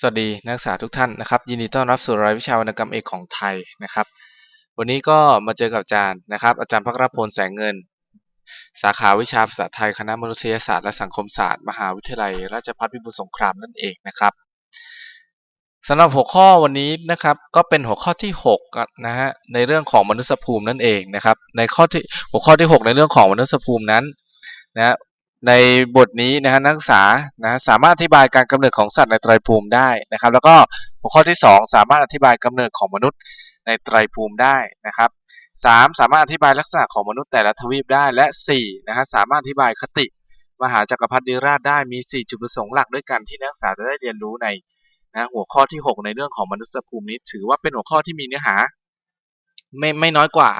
สวัสดีนักศึกษาทุกท่านนะครับ ยินดีต้อนรับสู่รายวิชาวรรณกรรมเอกของไทยนะครับ วันนี้ก็มาเจอกับอาจารย์นะครับ อาจารย์พักรพลแสงเงิน สาขาวิชาภาษาไทยคณะมนุษยศาสตร์และสังคมศาสตร์มหาวิทยาลัย ราชภัฏพิบูลสงครามนั่นเองนะครับสำหรับหัวข้อวันนี้นะครับก็เป็นหัวข้อที่6นะฮะในเรื่องของมนุษยภูมินั่นเองนะครับในข้อที่หัวข้อที่ 6 ในเรื่องของมนุษยภูมินั้นนะ ในบทนี้นะฮะนักศึกษานะสามารถอธิบายการกำเนิดของสัตว์ในไตรภูมิได้นะครับ แล้วก็หัวข้อที่ 2 สามารถอธิบายกำเนิดของมนุษย์ในไตรภูมิได้นะครับ 3. สามารถอธิบายลักษณะของมนุษย์แต่ละทวีปได้และ4นะฮะสามารถอธิบายคติ มหาจักรพรรดิราชได้มี 4 จุดประสงค์หลักด้วยกันที่นักศึกษาจะได้เรียนรู้ในนะหัวข้อที่ 6 ในเรื่องของมนุษยภูมินี้ ถือว่าเป็นหัวข้อที่มีเนื้อหา ไม่ไม่น้อยกว่า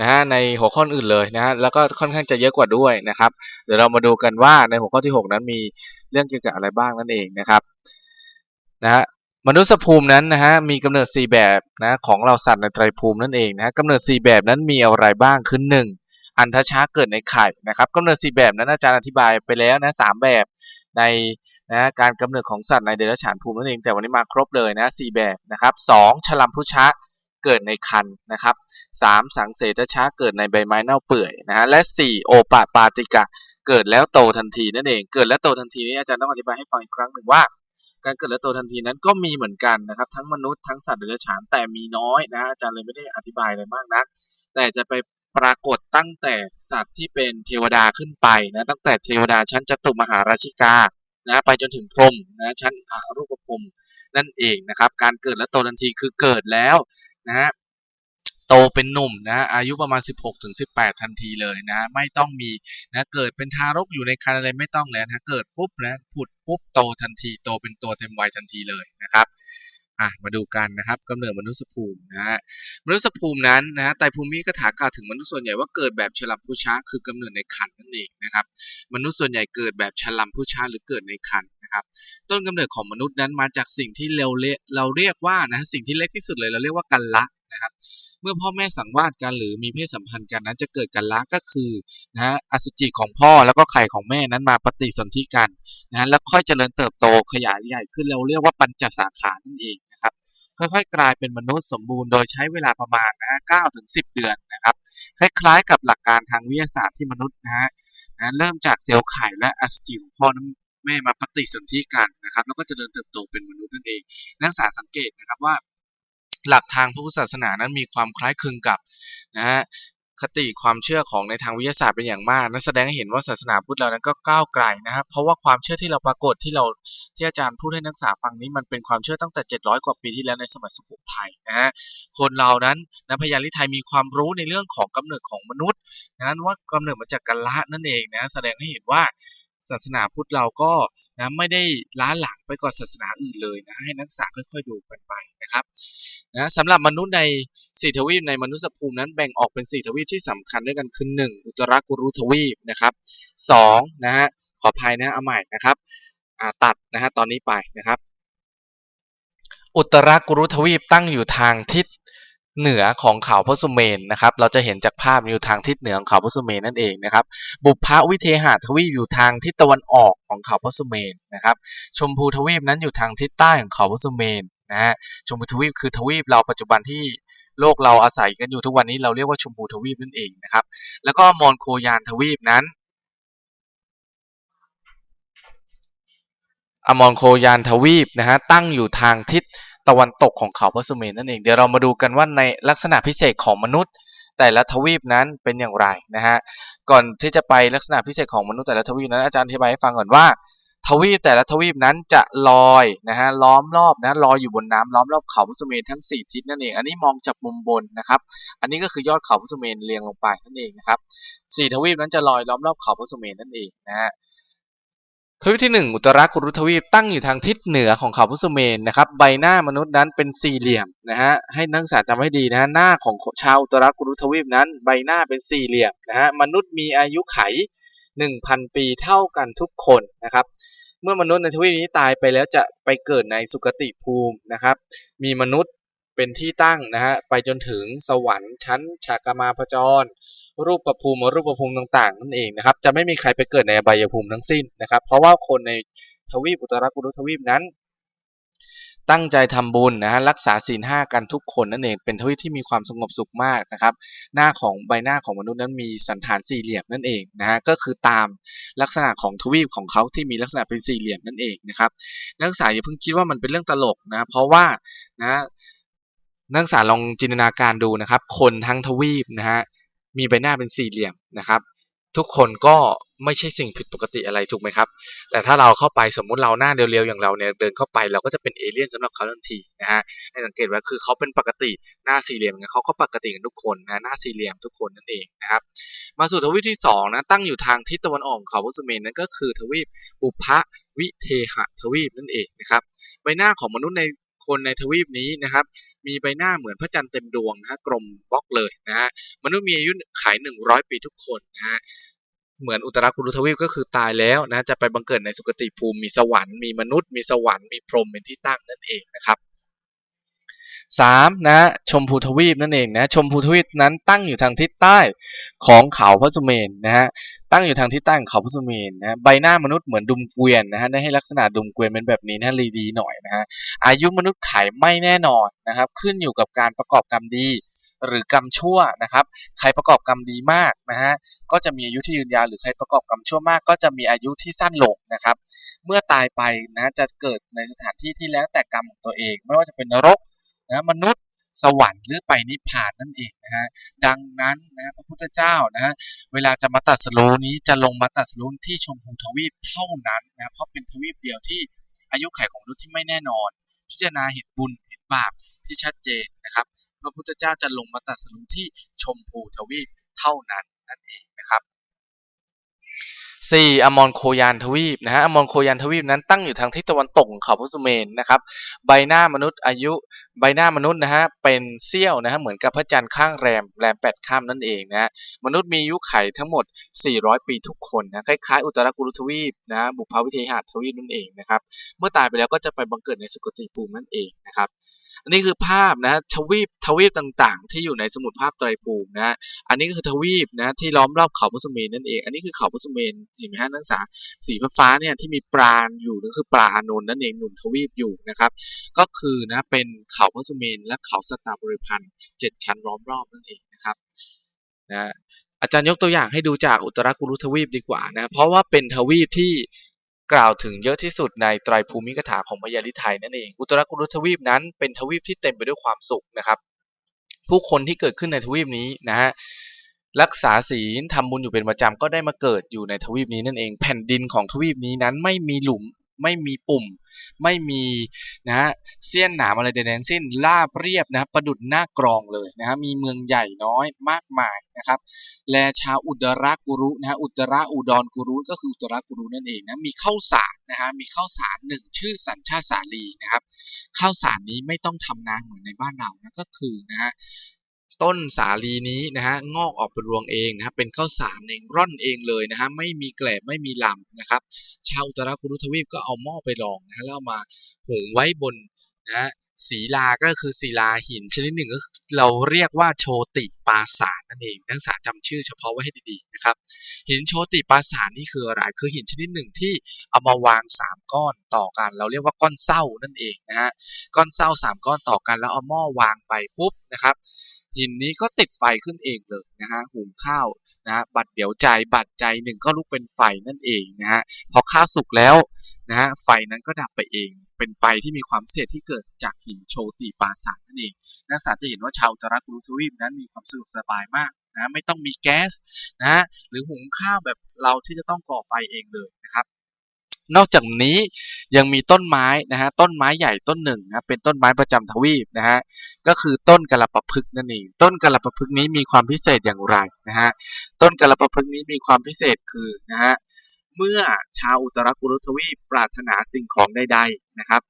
นะฮะในหัวข้ออื่นเลยนะฮะแล้วก็ค่อนข้างจะเยอะกว่าด้วยนะครับ เดี๋ยวเรามาดูกันว่าในหัวข้อที่ 6 นั้นมีเรื่องเกี่ยวกับอะไรบ้างนั่นเองนะครับนะฮะมนุษยภูมินั้นนะฮะมีกำเนิด 4 แบบนะของเราสัตว์ในไตรภูมินั่นเองนะกำเนิด 4 แบบนั้นมีอะไรบ้างคือ1อันทช้าเกิดในไข่นะครับกำเนิด 4 แบบนั้นอาจารย์อธิบายไปแล้วนะสแบบในนะการกำเนิดของสัตว์ในเดรัจฉานภูมินั่นเองแต่วันนี้มาครบเลยนะ4แบบนะครับ2ฉลัมพุชะ เกิดในคันนะครับ 3. สังเสตชะเกิดในใบไม้เน่าเปื่อยนะฮะและ 4. โอปะปาติกะเกิดแล้วโตทันทีนั่นเองเกิดแล้วโตทันทีนี้อาจารย์ต้องอธิบายให้ฟังอีกครั้งหนึ่งว่า การเกิดและโตทันทีนั้นก็มีเหมือนกันนะครับ ทั้งมนุษย์ทั้งสัตว์เดรัจฉานแต่มีน้อยนะอาจารย์เลยไม่ได้อธิบายอะไรมากนะแต่จะไปปรากฏตั้งแต่สัตว์ที่เป็นเทวดาขึ้นไปนะตั้งแต่เทวดาชั้นจตุมหาราชิกานะไปจนถึงพรหมนะชั้นอรูปพรหมนั่นเองนะครับ การเกิดและโตทันทีคือเกิดแล้ว นะฮะโตเป็นหนุ่มนะอายุประมาณ 16ถึง18 ทันทีเลยนะไม่ต้องมีนะเกิดเป็นทารกอยู่ในครรภ์อะไรไม่ต้องแล้วนะเกิดปุ๊บนะผุดปุ๊บโตทันทีโตเป็นตัวเต็มวัยทันทีเลยนะครับ อะมาดูกันนะครับกำเนิดมนุษยภูมินะฮะมนุษยภูมินั้นนะไตภูมิกถากล่าวถึงมนุษย์ส่วนใหญ่ว่าเกิดแบบฉลับผู้ช้าคือกำเนิดในคันนั่นเองนะครับมนุษย์ส่วนใหญ่เกิดแบบฉลับผู้ช้าหรือเกิดในคันนะครับต้นกำเนิดของมนุษย์นั้นมาจากสิ่งที่เราเรียกเราเรียกว่านะสิ่งที่เล็กที่สุดเลยเราเรียกว่ากันละนะครับ เมื่อพ่อแม่สังวาสกันหรือมีเพศสัมพันธ์กันนั้นจะเกิดกันละก็คือนะฮะอสุจิของพ่อแล้วก็ไข่ของแม่นั้นมาปฏิสนธิกันนะแล้วค่อยเจริญเติบโตขยายใหญ่ขึ้นเราเรียกว่าปัญจสาขานั่นเองนะครับค่อยๆ กลายเป็นมนุษย์สมบูรณ์โดยใช้เวลาประมาณนะเก้าถึงสิบเดือนนะครับ คล้ายๆ กับหลักการทางวิทยาศาสตร์ที่มนุษย์นะฮะนะเริ่มจากเซลล์ไข่และอสุจิของพ่อนั้นแม่มาปฏิสนธิกันนะครับ แล้วก็จะเดินเติบโตเป็นมนุษย์นั่นเอง นักศึกษาสังเกตนะครับว่า หลักทางพระพุทธศาสนานั้นมีความคล้ายคลึงกับนะฮะคติความเชื่อของในทางวิทยาศาสตร์เป็นอย่างมากนั่นแสดงให้เห็นว่าศาสนาพุทธเรานั้นก็ก้าวไกลนะครับ เพราะว่าความเชื่อที่เราปรากฏที่เราที่อาจารย์พูดให้นักศึกษาฟังนี้มันเป็นความเชื่อตั้งแต่ 700 กว่าปีที่แล้วในสมัยสุโขทัยนะฮะคนเรานั้นนะพญาลิไทยมีความรู้ในเรื่องของกำเนิดของมนุษย์นั้นว่ากำเนิดมาจากกัลละนั่นเองนะแสดงให้เห็นว่า ศาสนาพุทธเราก็นะไม่ได้ล้าหลังไปกว่าศาสนาอื่นเลยนะให้นักศึกษาค่อยๆดูกันไปนะครับนะสำหรับมนุษย์ในสี่ทวีปในมนุษยภูมินั้นแบ่งออกเป็นสี่ทวีปที่สำคัญด้วยกันคือหนึ่งอุตรากุรุทวีปนะครับสองนะฮะขออภัยนะเอาใหม่นะครับตัดนะฮะตอนนี้ไปนะครับ อุตรากุรุทวีปตั้งอยู่ทางทิศ เหนือของเขาพระสุเมนนะครับ เราจะเห็นจากภาพอยู่ทางทิศเหนือของเขาพระสุเมนนั่นเองนะครับ บุพวิเทหทวีปอยู่ทางทิศตะวันออกของเขาพระสุเมนนะครับ ชมพูทวีปนั้นอยู่ทางทิศใต้ของเขาพระสุเมนนะฮะ ชมพูทวีปคือทวีปเราปัจจุบันที่โลกเราอาศัยกันอยู่ทุกวันนี้เราเรียกว่าชมพูทวีปนั่นเองนะครับ แล้วก็มอนโคยานทวีปนั้นอมอนโคยานทวีปนะฮะตั้งอยู่ทางทิศ ตะวันตกของเขาพระสุเมนนั่นเองเดี๋ยวเรามาดูกันว่าในลักษณะพิเศษของมนุษย์ แต่ละทวีปนั้นเป็นอย่างไรนะฮะก่อนที่จะไปลักษณะพิเศษของมนุษย์แต่ละทวีปนั้นอาจารย์อธิบายให้ฟังก่อนว่า ทวีปแต่ละทวีปนั้นจะลอยนะฮะล้อมรอบนะลอยอยู่บนน้ำล้อมรอบเขาพุสุเมนทั้ง 4 ทิศนั่นเองอันนี้มองจากมุมบนนะครับ อันนี้ก็คือยอดเขาพุสุเมนเรียงลงไปนั่นเองนะครับ4ทวีปนั้นจะลอยล้อมรอบเขาพุสุเมนนั่นเองนะฮะ ทวีปที่ 1 อุตรากุรุทวีปตั้งอยู่ทางทิศเหนือของเขาพุสุเมนนะครับใบหน้ามนุษย์นั้นเป็นสี่เหลี่ยมนะฮะให้นักศึกษาจำให้ดีนะฮะหน้าของชาวอุตรากุรุทวีปนั้น ใบหน้าเป็นสี่เหลี่ยมนะฮะมนุษย์มีอายุไข 1,000 ปีเท่ากันทุกคนนะครับเมื่อมนุษย์ในทวีปนี้ตายไปแล้วจะไปเกิดในสุคติภูมินะครับมีมนุษย์ เป็นที่ตั้งนะฮะไปจนถึงสวรรค์ชั้นชากามาพจร รูปประภูมิรูปประภูมิต่างๆนั่นเองนะครับจะไม่มีใครไปเกิดในอบายภูมิทั้งสิ้นนะครับ เพราะว่าคนในทวีปอุตรากุรุทวีปนั้น ตั้งใจทำบุญนะฮะรักษาศีลห้ากันทุกคนนั่นเองเป็นทวีปที่มีความสงบสุขมากนะครับ หน้าของใบหน้าของมนุษย์นั้นมีสันฐานสี่เหลี่ยมนั่นเองนะฮะก็คือตามลักษณะของทวีปของเขาที่มีลักษณะเป็นสี่เหลี่ยมนั่นเองนะครับนักศึกษาอย่าเพิ่งคิดว่ามันเป็นเรื่องตลกนะเพราะว่านะ นักศึกษาลองจินตนาการดูนะครับ คนทั้งทวีปนะฮะมีใบหน้าเป็นสี่เหลี่ยมนะครับ ทุกคนก็ไม่ใช่สิ่งผิดปกติอะไรถูกไหมครับ แต่ถ้าเราเข้าไปสมมุติเราหน้าเรียวๆอย่างเราเนี่ยเดินเข้าไปเราก็จะเป็นเอเลี่ยนสำหรับเขาทันทีนะฮะให้สังเกตว่าคือเขาเป็นปกติหน้าสี่เหลี่ยมเนี่ยเขาก็ปกติกันทุกคนนะหน้าสี่เหลี่ยมทุกคนนั่นเองนะครับ มาสู่ทวีปที่สองนะตั้งอยู่ทางทิศตะวันออกของเขาพุทธเมนนั่นก็คือทวีปบุพวิเทหทวีปนั่นเองนะครับใบหน้าของมนุษย์ใน คนในทวีปนี้นะครับ มีใบหน้าเหมือนพระจันทร์เต็มดวงนะฮะกลมบล็อกเลยนะฮะมนุษย์มีอายุขาย 100 ปีทุกคนนะฮะเหมือนอุตรากุรุทวีปก็คือตายแล้วนะจะไปบังเกิดในสุคติภูมิมีสวรรค์มีมนุษย์มีสวรรค์มีพรหมเป็นที่ตั้งนั่นเองนะครับ สามนะชมพูทวีปนั่นเองนะชมพูทวีปนั้นตั้งอยู่ทางทิศใต้ของเขาพระสุเมนนะฮะตั้งอยู่ทางทิศใต้ของเขาพระสุเมนนะใบหน้ามนุษย์เหมือนดุมเกวียนนะฮะได้ให้ลักษณะดุมเกวียนเป็นแบบนี้นะรีดีหน่อยนะฮะอายุมนุษย์ไขไม่แน่นอนนะครับขึ้นอยู่กับการประกอบกรรมดีหรือกรรมชั่วนะครับ ใครประกอบกรรมดีมากนะฮะ ก็จะมีอายุที่ยืนยาว หรือใครประกอบกรรมชั่วมาก ก็จะมีอายุที่สั้นลงนะครับ เมื่อตายไปนะ จะเกิดในสถานที่ที่แล้วแต่กรรมของตัวเอง ไม่ว่าจะเป็นนรก นะมนุษย์สวรรค์หรือไปนิพพานนั่นเองนะฮะดังนั้นนะพระพุทธเจ้านะฮะเวลาจะมาตัดสรู้นี้จะลงมาตัดสรู้ที่ชมพูทวีปเท่านั้นนะเพราะเป็นทวีปเดียวที่อายุไขของมนุษย์ที่ไม่แน่นอน พิจารณาเหตุบุญเหตุบาปที่ชัดเจนนะครับพระพุทธเจ้าจะลงมาตัดสรู้ที่ชมพูทวีปเท่านั้นนั่นเองนะครับ 4. อมรโคยานทวีปนะฮะอมรโคยานทวีปนั้นตั้งอยู่ทางทิศตะวันตกของเขาพุทธเมนนะครับใบหน้ามนุษย์อายุใบหน้ามนุษย์นะฮะเป็นเสี้ยวนะฮะเหมือนกับพระจันทร์ข้างแรมแรมแปดข้ามนั่นเองนะมนุษย์มีอายุไขทั้งหมด 400 ปีทุกคนนะคล้ายๆอุตรากุรุทวีปนะบุพวิเทหทวีปนั่นเองนะครับเมื่อตายไปแล้วก็จะไปบังเกิดในสุคติภูมินั่นเองนะครับ นนี้คือภาพนะทวีปทวีปต่างๆ ที่อยู่ในสมุดภาพไตรภูมินะอันนี้ก็คือทวีปนะที่ล้อมรอบเขาพุทธเมนนั่นเอง อันนี้คือเขาพุทธเมนเห็นไหมฮะนักศึกษาสีฟ้าเนี่ยที่มีปราณอยู่นั่นคือปลาอานนท์นั่นเองหนุนทวีปอยู่นะครับ ก็คือนะเป็นเขาพุทธเมนและเขาสตาบริพันธ์เจ็ดชั้นล้อมรอบนั่นเองนะครับนะอาจารย์ยกตัวอย่างให้ดูจากอุตรากุรุทวีปดีกว่านะเพราะว่าเป็นทวีปที่ กล่าวถึงเยอะที่สุดในไตรภูมิกถาของพญาลิไทยนั่นเอง อุตรกุรุทวีปนั้นเป็นทวีปที่เต็มไปด้วยความสุขนะครับ ผู้คนที่เกิดขึ้นในทวีปนี้นะฮะรักษาศีลทำบุญอยู่เป็นประจำก็ได้มาเกิดอยู่ในทวีปนี้นั่นเอง แผ่นดินของทวีปนี้นั้นไม่มีหลุม ไม่มีปุ่ม ไม่มีนะฮะเสี้ยนหนามอะไรใดๆทั้งสิ้นราบเรียบนะประดุดหน้ากรองเลยนะฮะมีเมืองใหญ่น้อยมากมายนะครับและชาวอุตรากุรุนะฮะอุตราอุดรกุรุก็คืออุตรากุรุนั่นเองนะมีข้าวสารนะฮะมีข้าวสารหนึ่งชื่อสัญชาติสาลีนะครับข้าวสารนี้ไม่ต้องทำนาเหมือนในบ้านเรานะก็คือนะฮะ ต้นสาลีนี้นะฮะงอกออกเป็นรวงเองนะครับเป็นข้าวสารเองร่อนเองเลยนะฮะไม่มีแกลบไม่มีลำนะครับ ชาวอุตรากุรุทวีปก็เอาหม้อไปรองนะฮะแล้วมาหุงไว้บนนะฮะศีลาก็คือศิลาหินชนิดหนึ่งก็เราเรียกว่าโชติปาสารนั่นเองนักศึกษาจำชื่อเฉพาะไว้ให้ดีๆนะครับ หินโชติปาสารนี่คืออะไรคือหินชนิดหนึ่งที่เอามาวางสามก้อนต่อกัน เราเรียกว่าก้อนเศร้านั่นเองนะฮะก้อนเศร้าสามก้อนต่อกันแล้วเอาหม้อวางไปปุ๊บนะครับ หินนี้ก็ติดไฟขึ้นเองเลยนะฮะหุงข้าวนะฮะบัดเดี๋ยวใจบัดใจหนึ่งก็ลุกเป็นไฟนั่นเองนะฮะพอข้าวสุกแล้วนะฮะไฟนั้นก็ดับไปเอง เป็นไฟที่มีความเสียที่เกิดจากหินโชติปาสานั่นเองนักศึกษาจะเห็นว่าชาวจารักรุทวีปนั้นมีความสะดวกสบายมากนะไม่ต้องมีแก๊สนะหรือหุงข้าวแบบเราที่จะต้องก่อไฟเองเลยนะครับ นอกจากนี้ยังมีต้นไม้นะฮะต้นไม้ใหญ่ต้นหนึ่งนะเป็นต้นไม้ประจำทวีปนะฮะก็คือต้นกระปะพึกนั่นเองต้นกระปะพึกนี้มีความพิเศษอย่างไรนะฮะต้นกระปะพึกนี้มีความพิเศษคือนะฮะเมื่อชาวอุตรกุรุทวีปปรารถนาสิ่งของใดๆนะครับ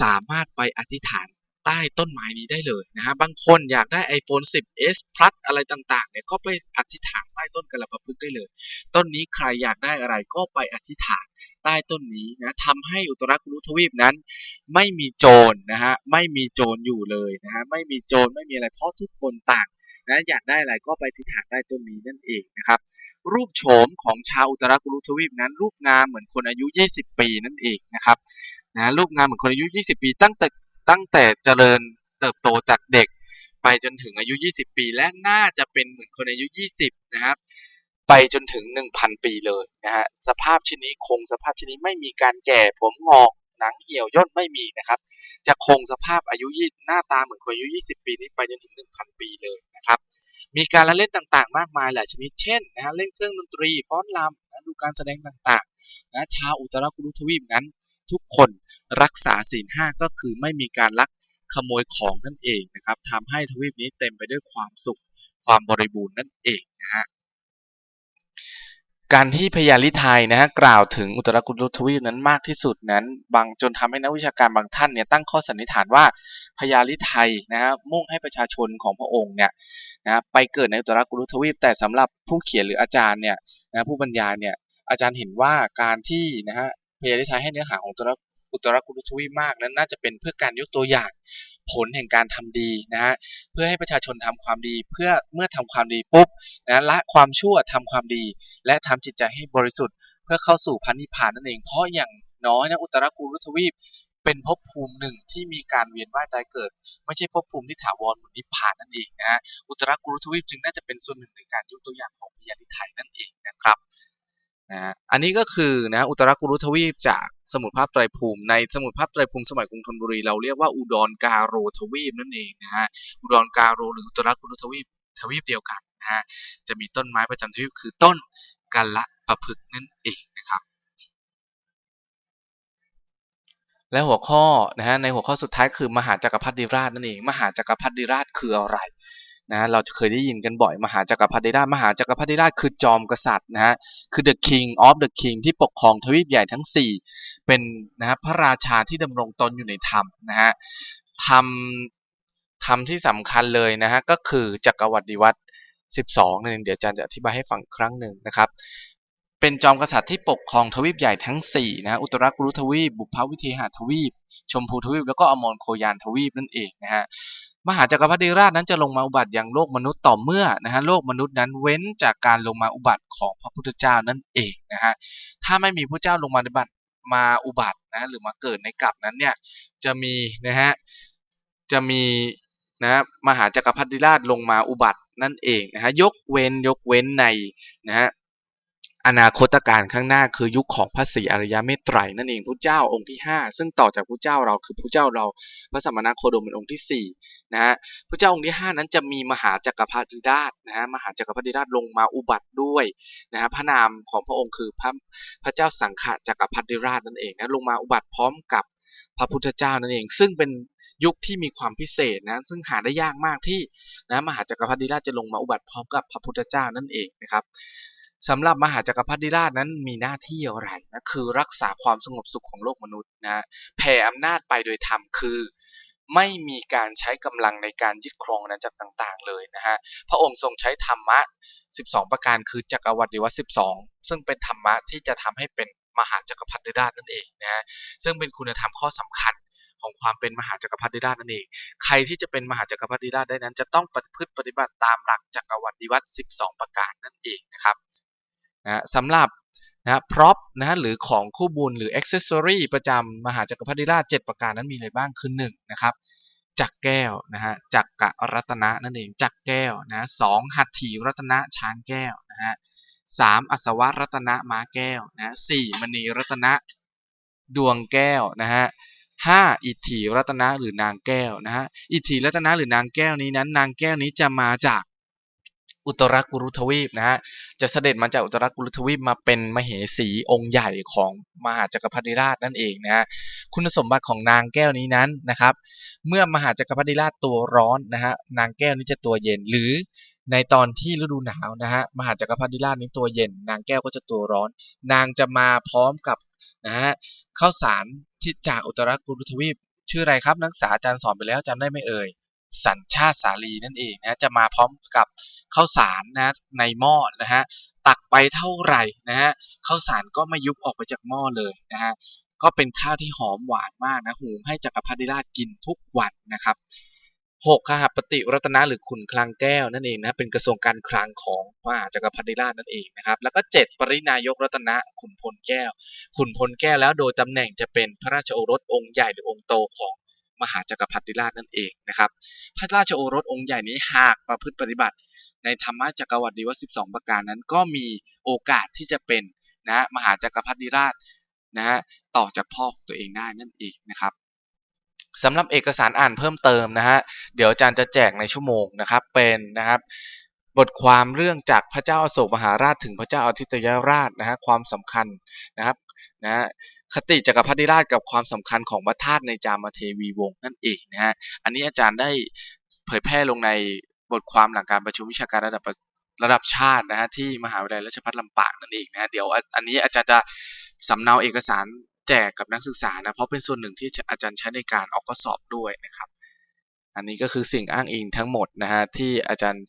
สามารถไปอธิษฐานใต้ต้นไม้นี้ได้เลยนะฮะบางคนอยากได้ iPhone 10s Plus อะไรต่างๆเนี่ยก็ไปอธิษฐานใต้ต้นกระปะพึกได้เลย ต้นนี้ใครอยากได้อะไรก็ไปอธิษฐาน ใต้ต้นนี้นะทำให้อุตรากุรุทวีปนั้น ไม่มีโจรนะฮะไม่มีโจรอยู่เลยนะฮะไม่มีโจรไม่มีอะไรเพราะทุกคนต่างนะอยากได้อะไรก็ไปที่ฐานใต้ต้นนี้นั่นเองนะครับ รูปโฉมของชาวอุตรากุรุทวีปนั้น รูปงามเหมือนคนอายุ 20 ปีนั่นเองนะครับนะรูปงานเหมือนคนอายุ 20 ปี ตั้งแต่ตั้งแต่เจริญเติบโตจากเด็กไปจนถึงอายุ 20 ปี และน่าจะเป็นเหมือนคนอายุ 20 นะครับ ไปจนถึง 1,000 ปีเลยนะฮะสภาพชิ้นนี้คงสภาพชิ้นนี้ไม่มีการแก่ผมงอกหนังเหี่ยวย่นไม่มีนะครับ จะคงสภาพอายุยี่หน้าตาเหมือนคนอายุ 20 ปีนี้ไปจนถึง 1,000 ปีเลยนะครับ มีการละเล่นต่างๆ มากมายหลายชนิดเช่นนะฮะเล่นเครื่องดนตรีฟ้อนรำนะดูการแสดงต่างๆนะชาวอุตรากุรุทวีปนั้นทุกคนรักษาศีลห้าก็คือไม่มีการลักขโมยของนั่นเองนะครับทำให้ทวีปนี้เต็มไปด้วยความสุขความบริบูรณ์นั่นเองนะฮะ การที่พยาลิไทยนะฮะกล่าวถึงอุตรากุรุทวีปนั้นมากที่สุดนั้น บางจนทำให้นักวิชาการบางท่านเนี่ยตั้งข้อสันนิษฐานว่าพยาลิไทยนะฮะมุ่งให้ประชาชนของพระองค์เนี่ยนะไปเกิดในอุตรากุรุทวีป แต่สำหรับผู้เขียนหรืออาจารย์เนี่ยนะผู้บรรยายเนี่ยอาจารย์เห็นว่าการที่นะฮะพยาลิไทยให้เนื้อหาของอุตราอุตรากุรุทวีปมากนั้นน่าจะเป็นเพื่อการยกตัวอย่าง ผลแห่งการทำดีนะฮะเพื่อให้ประชาชนทำความดี เพื่อเมื่อทำความดีปุ๊บนะละความชั่วทำความดี และทำจิตใจให้บริสุทธิ์ เพื่อเข้าสู่พันธิพานนั่นเอง เพราะอย่างน้อยนะอุตรากุรุทวีปเป็นภพภูมิหนึ่งที่มีการเวียนว่ายตายเกิด ไม่ใช่ภพภูมิที่ถาวรเหมือนนิพพานนั่นเองนะอุตรากุรุทวีปจึงน่าจะเป็นส่วนหนึ่งในการยกตัวอย่างของพยาธิไทยนั่นเองนะครับ นะอันนี้ก็คือนะอุตรากุรุทวีปจากสมุทรภาพไตรภูมิ ในสมุทรภาพไตรภูมิสมัยกรุงธนบุรีเราเรียกว่าอุดรกาโรทวีปนั่นเองนะฮะอุดรกาโรหรืออุตรากุรุทวีปทวีปเดียวกันนะฮะจะมีต้นไม้ประจำทวีปคือต้นกัลละประพฤกนั่นเองนะครับ และหัวข้อนะฮะในหัวข้อสุดท้ายคือมหาจักรพรรดิราชนั่นเอง มหาจักรพรรดิราชคืออะไร นะเราจะเคยได้ยินกันบ่อยมหาจักรพรรดิราชมหาจักรพรรดิราชคือจอมกษัตริย์นะฮะคือ the king of the king ที่ปกครองทวีปใหญ่ทั้ง 4 เป็นนะฮะพระราชาที่ดำรงตนอยู่ในธรรมนะฮะธรรมธรรมที่สำคัญเลยนะฮะก็คือจักรวรรดิวัตร12นั่นเองเดี๋ยวอาจารย์จะอธิบายให้ฟังครั้งหนึ่งนะครับเป็นจอมกษัตริย์ที่ปกครองทวีปใหญ่ทั้ง4นะฮะอุตรกุรุทวีป บุพวิเทหทวีป ชมพูทวีป แล้วก็อมรโคยานทวีปนั่นเองนะฮะ มหาจักรพรรดิราชนั้นจะลงมาอุบัติอย่างโลกมนุษย์ต่อเมื่อนะฮะโลกมนุษย์นั้นเว้นจากการลงมาอุบัติของพระพุทธเจ้านั่นเองนะฮะถ้าไม่มีพระเจ้าลงมาอุบัติมาอุบัตินะหรือมาเกิดในกลับนั้นเนี่ยจะมีนะฮะจะมีนะมหาจักรพรรดิราชลงมาอุบัตินั่นเองนะฮะยกเว้นยกเว้นในนะฮะ อนาคตการข้างหน้าคือยุคของพระศรีอริยเมตไตรนั่นเองพระเจ้าองค์ที่ 5 ซึ่งต่อจากพระเจ้าเราคือพระเจ้าเราพระสัมมานาโคดมเป็นองค์ที่4นะฮะพระเจ้าองค์ที่ 5 นั้นจะมีมหาจักรพรรดิราชนะฮะมหาจักรพรรดิราชลงมาอุบัติด้วยนะฮะพระนามของพระองค์คือพระพระเจ้าสังขจักรพรรดิราชนั่นเองนะลงมาอุบัติพร้อมกับพระพุทธเจ้านั่นเอง ซึ่งเป็นยุคที่มีความพิเศษนะซึ่งหาได้ยากมากที่นะมหาจักรพรรดิราชจะลงมาอุบัติพร้อมกับพระพุทธเจ้านั่นเองนะครับ สำหรับมหาจักรพรรดิราชนั้นมีหน้าที่อะไรนะคือรักษาความสงบสุขของโลกมนุษย์นะแผ่อำนาจไปโดยธรรมคือ ไม่มีการใช้กำลังในการยึดครองอาณาจักรต่างๆ เลยนะฮะพระองค์ทรงใช้ธรรมะ 12 ประการคือจักรวรรดิวัตร12 ซึ่งเป็นธรรมะที่จะทำให้เป็นมหาจักรพรรดิราชนั่นเองนะฮะซึ่งเป็นคุณธรรมข้อสำคัญของความเป็นมหาจักรพรรดิราชนั่นเอง ใครที่จะเป็นมหาจักรพรรดิราชได้นั้น จะต้องปฏิพฤติปฏิบัติตามหลักจักรวรรดิวัตร12 ประการนั่นเองนะครับ นะสำหรับนะพร็อพนะฮะหรือของคู่บุญหรืออ็อกเซสซอรีประจำมหาจักรพรรดิราช 7 ประการนั้นมีอะไรบ้างคือ1นะครับจักแก้วนะฮะจักกะรัตนะนั่นเองจักแก้วนะสองหัตถีรัตนะช้างแก้วนะฮะสามอัศวรัตนะม้าแก้วนะสี่มณีรัตนะดวงแก้วนะฮะห้าอิทธิรัตนะหรือนางแก้วนะฮะอิทธิรัตนะหรือนางแก้วนี้นั้น นางแก้วนี้จะมาจาก อุตรกุรุทวีปนะฮะจะเสด็จมาจากอุตรกุรุทวีปมาเป็นมเหสีองค์ใหญ่ของมหาจักรพรรดิราชนั่นเองนะฮะคุณสมบัติของนางแก้วนี้นั้นนะครับ เมื่อมหาจักรพรรดิราชตัวร้อนนะฮะนางแก้วนี้จะตัวเย็นหรือในตอนที่ฤดูหนาวนะฮะมหาจักรพรรดิราชนี้ตัวเย็น นางแก้วก็จะตัวร้อน นางจะมาพร้อมกับนะฮะข้าวสารที่จากอุตรกุรุทวีป ชื่ออะไรครับนักศึกษาอาจารย์สอนไปแล้วจำได้ไหมเอ่ยสัญชาติสาลีนั่นเองนะจะมาพร้อมกับ ข้าวสารนะในหม้อนะฮะตักไปเท่าไหร่นะฮะข้าวสารก็ไม่ยุบออกไปจากหม้อเลยนะฮะก็เป็นข้าวที่หอมหวานมากนะหุงให้จักรพรรดิราชกินทุกวันนะครับหกขหปฏิรัตนะหรือขุนคลังแก้วนั่นเองนะเป็นกระทรวงการคลังของมหาจักรพรรดิราชนั่นเองนะครับ แล้วก็เจ็ดปรินายกรัตนะขุนพลแก้ว ขุนพลแก้วแล้วโดยตำแหน่งจะเป็นพระราชโอรสองค์ใหญ่หรือองค์โตของมหาจักรพรรดิราชนั่นเองนะครับ พระราชโอรสองค์ใหญ่นี้หากประพฤติปฏิบัติ ในธรรมจักรวรรดิวัต12ประการนั้น ก็มีโอกาสที่จะเป็นนะมหาจักรพรรดิราชนะฮะต่อจากพ่อของตัวเองได้นั่นเองนะครับสำหรับเอกสารอ่านเพิ่มเติมนะฮะเดี๋ยวอาจารย์จะแจกในชั่วโมงนะครับเป็นนะครับบทความเรื่องจากพระเจ้าอโศกมหาราชถึงพระเจ้าอาทิตยราชนะฮะความสำคัญนะครับนะฮะคติจักรพรรดิราชกับความสำคัญของพระธาตุในจามเทวีวงศ์นั่นเองนะฮะอันนี้อาจารย์ได้เผยแพร่ลงใน บทความหลังการประชุมวิชาการระดับระดับชาตินะฮะที่มหาวิทยาลัยราชภัฏลำปางนั่นเองนะฮะเดี๋ยวอันนี้อาจารย์จะสำเนาเอกสารแจกกับนักศึกษานะเพราะเป็นส่วนหนึ่งที่อาจารย์ใช้ในการออกข้อสอบด้วยนะครับ อันนี้ก็คือสิ่งอ้างอิงทั้งหมดนะฮะที่อาจารย์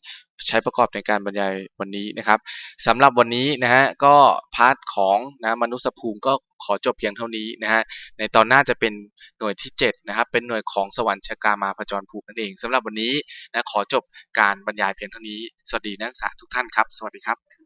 ใช้ประกอบในการบรรยายวันนี้นะครับสำหรับวันนี้นะฮะก็พาร์ทของนะมนุษยภูมิก็ขอจบเพียงเท่านี้นะฮะในตอนหน้าจะเป็นหน่วยที่7นะครับเป็นหน่วยของสวรรค์ชกามาพจรภูมินั่นเองสำหรับวันนี้นะขอจบการบรรยายเพียงเท่านี้ สวัสดีนักศึกษาทุกท่านครับ สวัสดีครับ